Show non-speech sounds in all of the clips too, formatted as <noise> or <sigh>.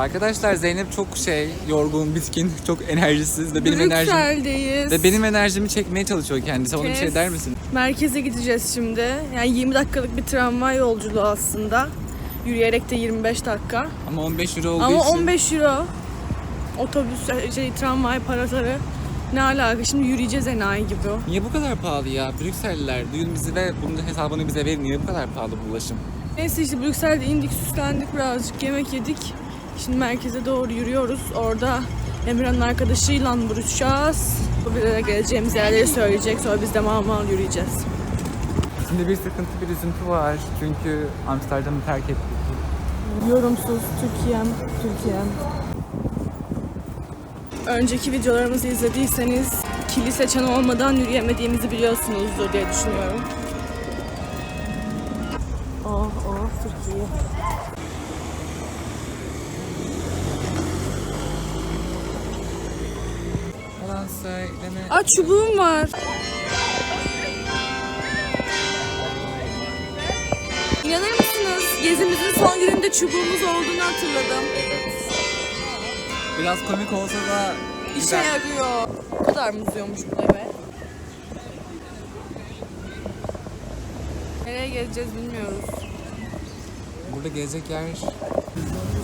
Arkadaşlar Zeynep çok şey, yorgun, bitkin, <laughs> çok enerjisiz ve benim enerjim Brüksel'deyiz. ve benim enerjimi çekmeye çalışıyor kendisi. Ona bir şey Kes. der misin? Merkeze gideceğiz şimdi. Yani 20 dakikalık bir tramvay yolculuğu aslında. Yürüyerek de 25 dakika. Ama 15 euro olduğu Ama için 15 euro otobüs şey tramvay paraları ne alaka? Şimdi yürüyeceğiz enayi gibi. niye bu kadar pahalı ya? Brükselliler duyun bizi ve bunun hesabını bize verin. Niye bu kadar pahalı bu ulaşım? Neyse işte Brüksel'de indik süslendik birazcık yemek yedik. Şimdi merkeze doğru yürüyoruz. Orada Emirhan'ın arkadaşıyla buluşacağız. Bu bir de geleceğimiz yerleri söyleyecek. Sonra biz de mal mal yürüyeceğiz. Şimdi bir sıkıntı, bir üzüntü var. Çünkü Amsterdam'ı terk ettik. Yorumsuz Türkiye'm, Türkiye'm. Önceki videolarımızı izlediyseniz kilise çanı olmadan yürüyemediğimizi biliyorsunuzdur diye düşünüyorum. Oh oh Türkiye. Söyleme. Aa çubuğum var. İnanır mısınız? Gezimizin son gününde çubuğumuz olduğunu hatırladım. Biraz komik olsa da İşe güzel. yarıyor. O kadar mı uzuyormuş bu eve? Nereye geleceğiz bilmiyoruz. Burada gelecek yer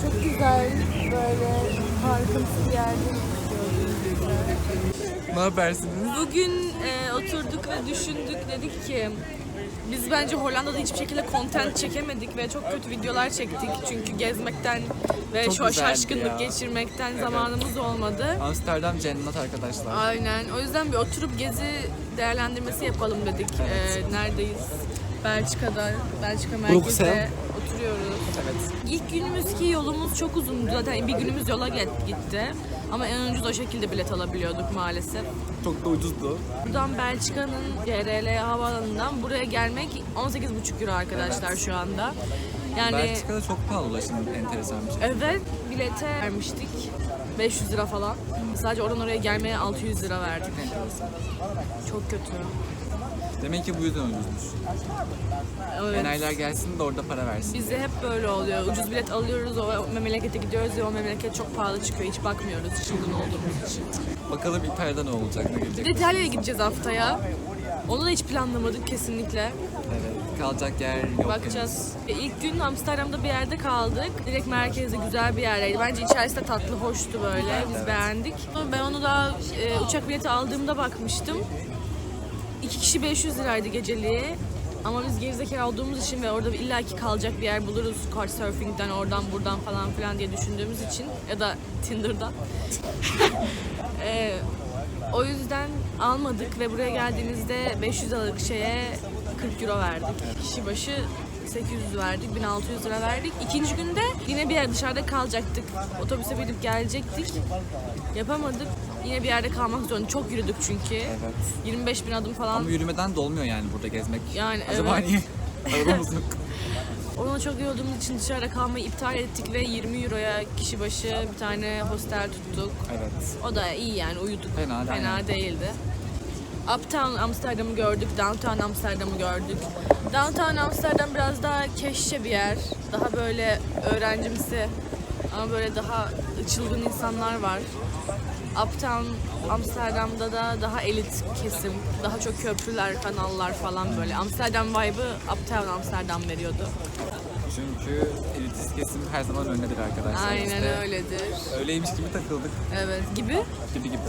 Çok güzel böyle parkımsı bir yerde ne habersiniz? Bugün e, oturduk ve düşündük dedik ki biz bence Hollanda'da hiçbir şekilde content çekemedik ve çok kötü videolar çektik çünkü gezmekten ve Çok şu güzeldi şaşkınlık ya. geçirmekten zamanımız olmadı. Amsterdam cennet arkadaşlar. Aynen. O yüzden bir oturup gezi değerlendirmesi yapalım dedik. Evet. Ee, neredeyiz? Belçika'da, Belçika merkezde Bruxelles. oturuyoruz. Evet. İlk günümüz ki yolumuz çok uzundu. Zaten bir günümüz yola get- gitti. Ama en ucuz o şekilde bilet alabiliyorduk maalesef. Çok da ucuzdu. Buradan Belçika'nın CRL havaalanından buraya gelmek 18,5 euro arkadaşlar şu anda. Yani Belçika'da çok pahalı ulaşım enteresan bir şey. Evet, bilete vermiştik. 500 lira falan. Sadece oradan oraya gelmeye 600 lira verdik. Çok kötü. Demek ki bu yüzden ucuzmuş. Evet. Enayiler gelsin de orada para versin. Bizde hep böyle oluyor. Ucuz bilet alıyoruz, o memlekete gidiyoruz ve o memleket çok pahalı çıkıyor. Hiç bakmıyoruz çılgın olduğumuz için. Bakalım İtalya'da ne olacak, ne Bir gelecek. de İtalya'ya gideceğiz haftaya. Onu da hiç planlamadık kesinlikle. Evet. Kalacak yer yok Bakacağız. E, İlk gün Amsterdam'da bir yerde kaldık. Direkt merkezde güzel bir yerdeydi. Bence içerisi de tatlı, hoştu böyle. Biz evet. beğendik. Ben onu da e, uçak bileti aldığımda bakmıştım. İki kişi 500 liraydı geceliği. Ama biz gerizekalı olduğumuz için ve orada illaki kalacak bir yer buluruz. Couchsurfing'den oradan buradan falan filan diye düşündüğümüz için ya da Tinder'dan. <laughs> E, o yüzden almadık ve buraya geldiğimizde 500 liralık şeye 40 euro verdik. Kişi başı 800 verdik, 1600 lira verdik. İkinci günde yine bir yer dışarıda kalacaktık. Otobüse binip gelecektik. Yapamadık. Yine bir yerde kalmak zorunda. Çok yürüdük çünkü. Evet. 25 bin adım falan. Ama yürümeden dolmuyor yani burada gezmek. Yani Acaba evet. niye? <laughs> Arabamız. Ona çok yorulduğumuz için dışarıda kalmayı iptal ettik ve 20 euroya kişi başı bir tane hostel tuttuk. Evet. O da iyi yani uyuduk. Fena. Fena değildi. Uptown Amsterdam'ı gördük, Downtown Amsterdam'ı gördük. Downtown Amsterdam biraz daha keşçe bir yer. Daha böyle öğrencimsi ama böyle daha çılgın insanlar var. Uptown Amsterdam'da da daha elit kesim, daha çok köprüler, kanallar falan böyle. Amsterdam vibe'ı Uptown Amsterdam veriyordu. Çünkü elitist kesim her zaman öndedir arkadaşlar. Aynen İşte öyledir. Öyleymiş gibi takıldık. Evet. Gibi? Gibi gibi.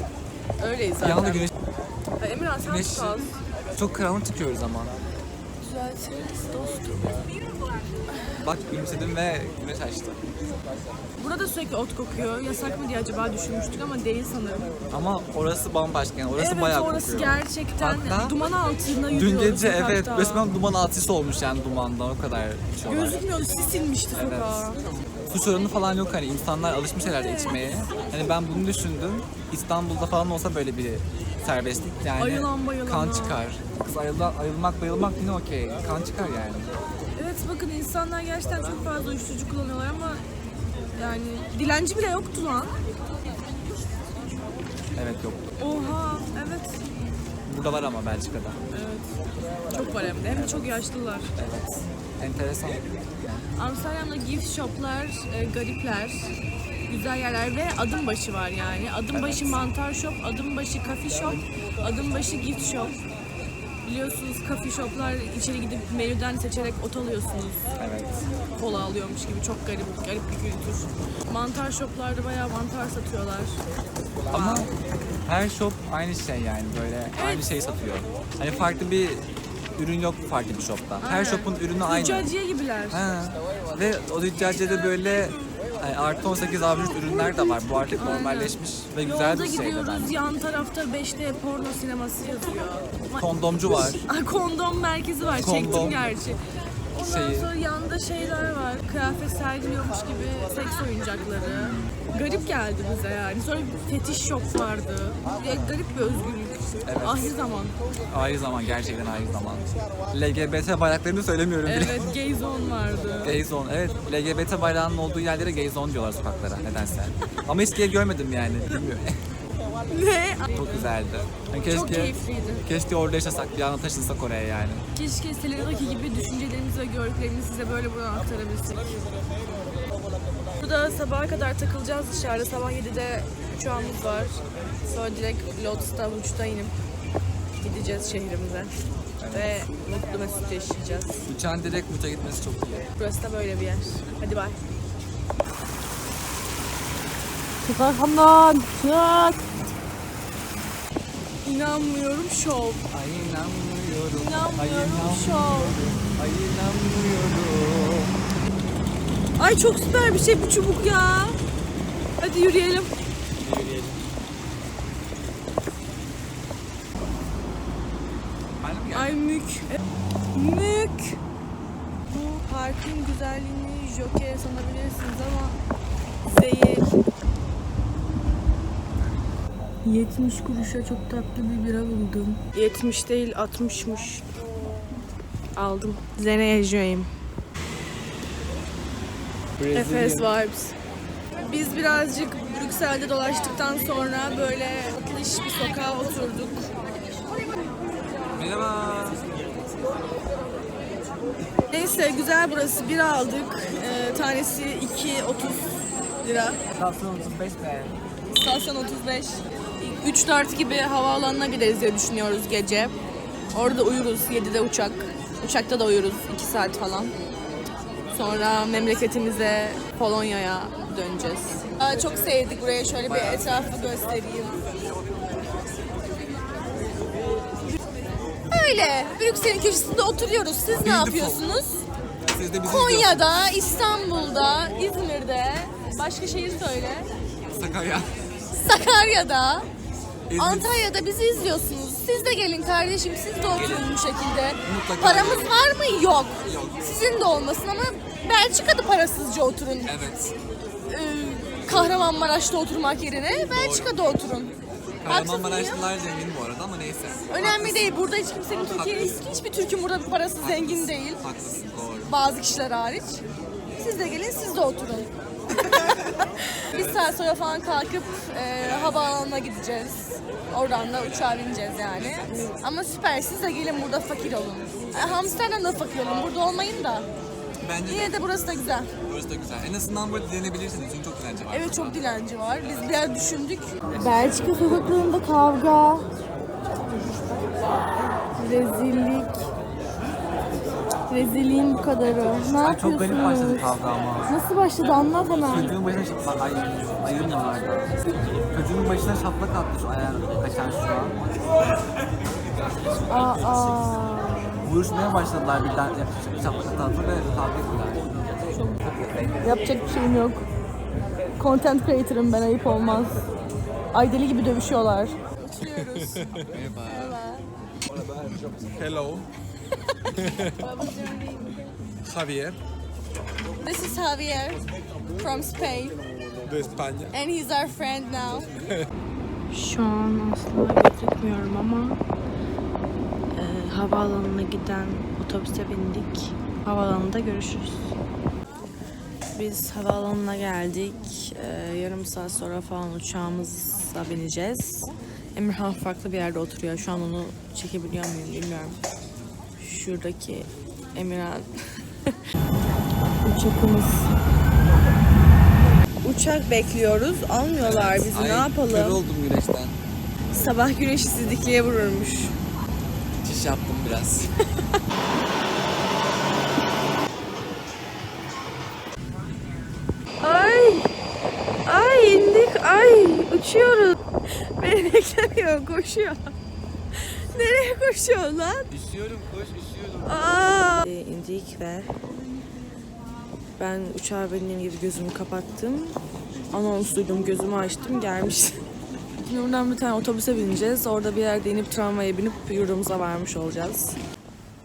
Öyleyiz zaten. anda güneş, Emirhan sen güneş çok karanlık çıkıyoruz ama. Düzeltiriz dostum. Bak gülümsedim ve güneş açtı. Burada sürekli ot kokuyor. Yasak mı diye acaba düşünmüştük ama değil sanırım. Ama orası bambaşka yani. Orası evet bayağı orası kokuyor. gerçekten Hatta duman altında Dün yürüyoruz gece evet resmen duman altısı olmuş yani dumandan o kadar içiyorlar. Gözükmüyordu, sis inmişti Evet. sokağa. Suç oranı falan yok hani insanlar alışmış herhalde içmeye. Hani ben bunu düşündüm. İstanbul'da falan olsa böyle bir serbestlik yani Ayılan bayılana. kan çıkar. Kız ayılan, ayılmak bayılmak yine okey. Kan çıkar yani. Evet bakın insanlar gerçekten çok fazla uyuşturucu kullanıyorlar ama yani dilenci bile yoktu lan. Evet yok. Oha evet. Burada var ama Belçika'da. Evet. Çok var hem de. Hem de çok yaşlılar. Evet. Enteresan. Amsterdam'da gift shoplar, e, garipler. güzel yerler ve adım başı var yani. Adım başı mantar shop, adım başı coffee shop, adım başı gift shop. Biliyorsunuz coffee shoplar içeri gidip menüden seçerek ot alıyorsunuz. Evet. Kola alıyormuş gibi çok garip, garip bir kültür. Mantar shoplarda bayağı mantar satıyorlar. Ama her shop aynı şey yani böyle aynı şeyi satıyor. Hani farklı bir ürün yok farklı bir shopta. Her Aynen. shop'un ürünü aynı. Züccaciye gibiler. Ha. Ve o züccaciyede böyle hani artı 18 abjurt ürünler de var. Bu artık Aynen. normalleşmiş ve güzel Yolda bir şey de gidiyoruz, bence. yan tarafta 5D porno sineması yazıyor. Ma- Kondomcu var. <laughs> Ay, kondom merkezi var, Kondom. çektim gerçi. Ondan Şeyi. sonra yanında şeyler var, kıyafet sergiliyormuş gibi seks oyuncakları. Garip geldi bize yani. Sonra bir fetiş shop vardı. Ya, garip bir özgürlük. Evet. Ahir zaman. Ayrı zaman gerçekten ayrı zaman. LGBT bayraklarını söylemiyorum bile. Evet, gay zone vardı. <laughs> Gay zone. Evet, LGBT bayrağının olduğu yerlere gay zone diyorlar sokaklara nedense. Ama hiç gay görmedim yani. Bilmiyorum. <laughs> ne? Çok güzeldi. Yani keşke, Çok keyifliydi. keşke orada yaşasak, bir anda taşınsak oraya yani. Keşke Selena'daki gibi düşüncelerimizi ve gördüklerimizi size böyle buradan aktarabilsek. Burada sabaha kadar takılacağız dışarıda. Sabah 7'de uçağımız var. Sonra direkt Lotus'ta uçta inip gideceğiz şehrimize. Ve mutlu mesut yaşayacağız. Uçağın direkt Mut'a gitmesi çok iyi. Burası da böyle bir yer. Hadi bay. Çık arkamdan. Çık. İnanmıyorum şov. Ay inanmıyorum. Ay İnanmıyorum şov. Ay inanmıyorum. Ay çok süper bir şey bu çubuk ya. Hadi yürüyelim. Yürüyelim. Ay mük. Mük. Bu parkın güzelliğini joke sanabilirsiniz ama değil. 70 kuruşa çok tatlı bir bira buldum. 70 değil 60'mış. Aldım. Zene yaşayayım. Efes Vibes. Biz birazcık Brüksel'de dolaştıktan sonra böyle tatlış bir sokağa oturduk. Merhaba. Neyse güzel burası. Bir aldık. Ee, tanesi 2.30 lira. Tatlı 35 be. Stasyon 35. 3-4 gibi havaalanına gideriz diye düşünüyoruz gece. Orada uyuruz. 7'de uçak. Uçakta da uyuruz 2 saat falan. Sonra memleketimize Polonya'ya döneceğiz. Aa, çok sevdik buraya. Şöyle bir etrafı göstereyim. Öyle. Brüksel'in köşesinde oturuyoruz. Siz ne yapıyorsunuz? Siz de bizi Konya'da, İstanbul'da, İzmir'de, başka şehir söyle. Sakarya. Sakarya'da. Antalya'da bizi izliyorsunuz. Siz de gelin kardeşim, siz de oturun bu şekilde. Mutlaka Paramız var mı? Yok. Yok. Sizin de olmasın ama Belçika'da parasızca oturun. Evet. Ee, Kahramanmaraş'ta oturmak yerine Belçika'da oturun. Kahramanmaraşlılar zengin bu arada ama neyse. Önemli değil. Burada hiç kimsenin Haklısın. hiçbir Türk'ün burada bir parası zengin değil. Haklısın doğru. Bazı kişiler hariç. Siz de gelin, siz de oturun. <laughs> bir saat sonra falan kalkıp e, havaalanına gideceğiz. Oradan da uçağa bineceğiz yani. Ama süper, siz de gelin burada fakir olun. E, Amsterdam'da fakir olun, burada olmayın da. Bence de Yine de burası da güzel. burası da güzel. En azından burada dilenebilirsiniz çünkü çok dilenci var. Evet çok dilenci var. Biz biraz düşündük. Belçika sokaklarında kavga. Rezillik. Rezilliğin bu kadarı. Ne Ay çok garip başladı kavga ama. Nasıl başladı anlat hemen. Çocuğun başına şaplak, ay ayırın yanarda. Çocuğun başına şaplak attı şu ayağın kaçan şu an. Aa, Vuruşmaya başladılar birden şaplak attı ve kavga ettiler. yapacak bir şeyim yok. Content creator'ım ben ayıp olmaz. Ay deli gibi dövüşüyorlar. Oturuyoruz. <laughs> Merhaba. Hello, Javier This is Javier from Spain. de España. And he's our friend now. <laughs> Şu an asla gözükmüyorum ama e, havaalanına giden otobüse bindik. Havaalanında görüşürüz. Biz havaalanına geldik. E, yarım saat sonra falan uçağımıza bineceğiz. Emirhan farklı bir yerde oturuyor. Şu an onu çekebiliyor muyum bilmiyorum. Şuradaki Emirhan. <laughs> Uçakımız uçak bekliyoruz. Almıyorlar bizi. ne Kör yapalım? oldum güneşten. Sabah güneşi sizlikliğe vururmuş. Çiş yaptım biraz. <laughs> Ay! Ay indik. Ay uçuyoruz. Beni beklemiyor. Koşuyor. <laughs> Nereye koşuyor lan? Üşüyorum koş üşüyorum. Aa! İndik ve ben uçağa bindiğim gibi gözümü kapattım. Anons duydum, gözümü açtım, gelmiş. <laughs> Şimdi buradan bir tane otobüse bineceğiz. Orada bir yerde inip tramvaya binip yurdumuza varmış olacağız.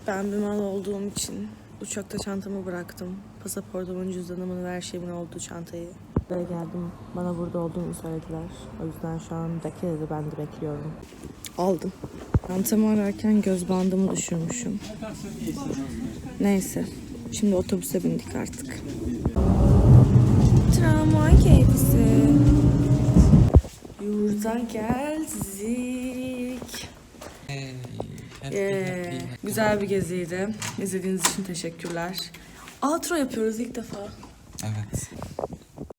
Ben bir mal olduğum için uçakta çantamı bıraktım. Pasaportumun, cüzdanımın ve her şeyimin olduğu çantayı. Buraya geldim. Bana burada olduğumu söylediler. O yüzden şu an bekledi. Ben de bekliyorum. Aldım. Çantamı ararken göz bandımı düşürmüşüm. Neyse. Şimdi otobüse bindik artık. Tramvay keyfisi. Yurda geldik. Ee, güzel bir geziydi. İzlediğiniz için teşekkürler. Outro yapıyoruz ilk defa. Evet.